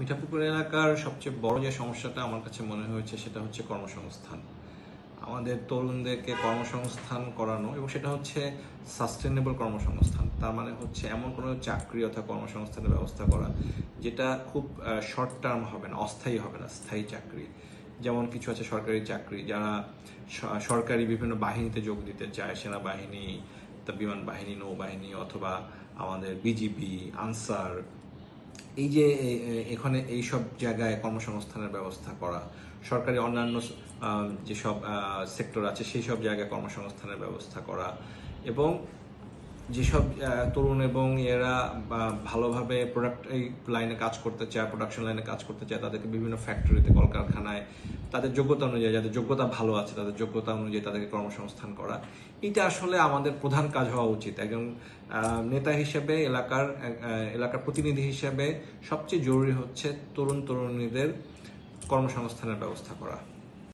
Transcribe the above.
মিঠাপুকুর এলাকার সবচেয়ে বড় যে সমস্যাটা আমার কাছে মনে হয়েছে, সেটা হচ্ছে কর্মসংস্থান। আমাদের তরুণদেরকে কর্মসংস্থান করানো এবং সেটা হচ্ছে সাস্টেনেবল কর্মসংস্থান। তার মানে হচ্ছে এমন কোনো চাকরি অথবা কর্মসংস্থানের ব্যবস্থা করা যেটা খুব শর্ট টার্ম হবে না, অস্থায়ী হবে না, স্থায়ী চাকরি। যেমন কিছু আছে সরকারি চাকরি, যারা সরকারি বিভিন্ন বাহিনীতে যোগ দিতে চায়, সেনাবাহিনী বিমান বাহিনী, নৌবাহিনী অথবা আমাদের বিজিবি, আনসার এই যে এখানে এই সব জায়গায় কর্মসংস্থানের ব্যবস্থা করা, সরকারি অন্যান্য যেসব সেক্টর আছে সেই সব জায়গায় কর্মসংস্থানের ব্যবস্থা করা এবং যেসব তরুণ এবং এরা ভালোভাবে প্রোডাক্ট এই লাইনে কাজ করতে চায় প্রোডাকশন লাইনে কাজ করতে চায়, তাদেরকে বিভিন্ন ফ্যাক্টরিতে কলকারখানায় তাদের যোগ্যতা অনুযায়ী, যাদের যোগ্যতা ভালো আছে, তাদের যোগ্যতা অনুযায়ী তাদেরকে কর্মসংস্থান করা। এটা আসলে আমাদের প্রধান কাজ হওয়া উচিত। একজন নেতা হিসেবে এলাকার এলাকার প্রতিনিধি হিসেবে সবচেয়ে জরুরি হচ্ছে তরুণ তরুণীদের কর্মসংস্থানের ব্যবস্থা করা।